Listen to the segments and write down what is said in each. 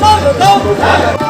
não então!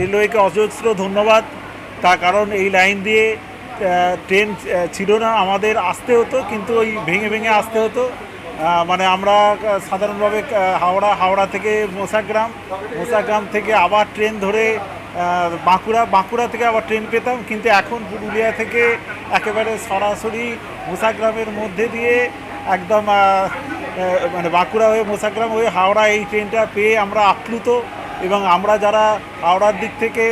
রেলওয়েকে অজস্র ধন্যবাদ। তার কারণ এই লাইন দিয়ে ট্রেন ছিল না, আমাদের আসতে হতো, কিন্তু ওই ভেঙে ভেঙে আসতে হতো। মানে আমরা সাধারণভাবে হাওড়া হাওড়া থেকে মোসাগ্রাম মোসাগ্রাম থেকে আবার ট্রেন ধরে বাঁকুড়া বাঁকুড়া থেকে আবার ট্রেন পেতাম, কিন্তু এখন পুরুলিয়া থেকে একেবারে সরাসরি মোসাগ্রামের মধ্যে দিয়ে একদম মানে বাঁকুড়া হয়ে মোসাগ্রাম হয়ে হাওড়া এই ট্রেনটা পেয়ে আমরা আপ্লুত এবং আমরা যারা হাওড়ার দিক থেকে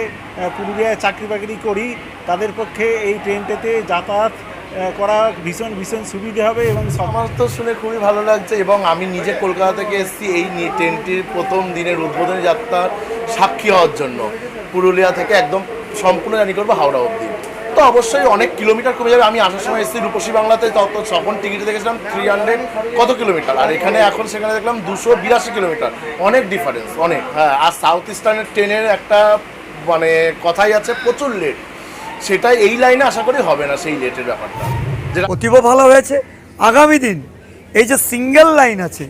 পুরুলিয়ায় চাকরি বাকরি করি, তাদের পক্ষে এই ট্রেনটাতে যাতায়াত করা ভীষণ ভীষণ সুবিধে হবে এবং আমার তো শুনে খুবই ভালো লাগছে এবং আমি নিজে কলকাতা থেকে এসেছি এই ট্রেনটির প্রথম দিনের উদ্বোধনী যাত্রার সাক্ষী হওয়ার জন্য। পুরুলিয়া থেকে একদম সম্পূর্ণ জানি করব হাওড়া অবধি। তো অবশ্যই অনেক কিলোমিটার কমে যাবে। আমি আসার সময় এসেছি রূপসী বাংলাতে তত তখন টিকিটে দেখেছিলাম থ্রি হান্ড্রেড কত কিলোমিটার? আর এখানে এখন সেখানে দেখলাম দুশো বিরাশি কিলোমিটার। অনেক ডিফারেন্স অনেক। হ্যাঁ আর সাউথ ইস্টার্নের ট্রেনের একটা মানে কথাই আছে, প্রচুর লেট সেটা এই লাইনে আশা করি হবে না সেই লেটের ব্যাপারটা। যেটা অতীব ভালো হয়েছে। আগামী দিন এই যে সিঙ্গেল লাইন আছে,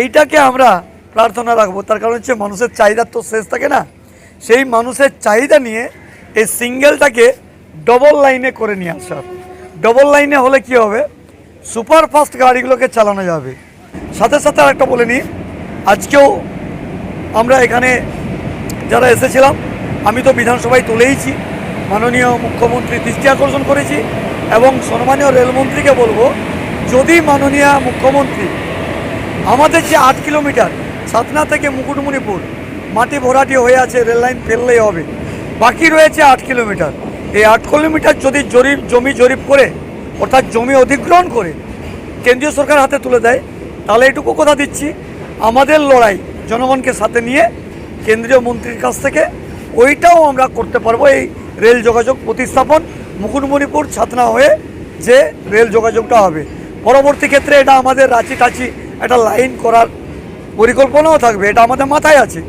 এইটাকে আমরা প্রার্থনা রাখব। তার কারণ হচ্ছে মানুষের চাহিদার তো শেষ থাকে না। সেই মানুষের চাহিদা নিয়ে এই সিঙ্গেলটাকে ডবল লাইনে করে নিয়ে আসা। ডবল লাইনে হলে কি হবে? সুপার ফাস্ট গাড়িগুলোকে চালানো যাবে। সাথে সাথে আরেকটা বলে নিই, আজকেও আমরা এখানে যারা এসেছিলাম, আমি তো বিধানসভায় তুলেইছি, মাননীয় মুখ্যমন্ত্রী দৃষ্টি আকর্ষণ করেছি এবং সম্মানীয় রেলমন্ত্রীকে বলব, যদি মাননীয় মুখ্যমন্ত্রী আমাদের যে আট কিলোমিটার, সাতনা থেকে মুকুটমণিপুর মাটি ভরাটি হয়ে আছে, রেল লাইন ফেললেই হবে। বাকি রয়েছে আট কিলোমিটার। এই আট কিলোমিটার যদি জরিপ, জমি জরিপ করে, অর্থাৎ জমি অধিগ্রহণ করে কেন্দ্রীয় সরকার হাতে তুলে দেয়, তাহলে এটুকু কথা দিচ্ছি। আমাদের লড়াই জনগণকে সাথে নিয়ে কেন্দ্রীয় মন্ত্রীর কাছ থেকে ওইটাও আমরা করতে পারব। এই রেল যোগাযোগ প্রতিস্থাপন মুকুটমণিপুর ছাতনা হয়ে যে রেল যোগাযোগটা হবে। পরবর্তী ক্ষেত্রে এটা আমাদের রাঁচি টাচি একটা লাইন করার পরিকল্পনাও থাকবে। এটা আমাদের মাথায় আছে।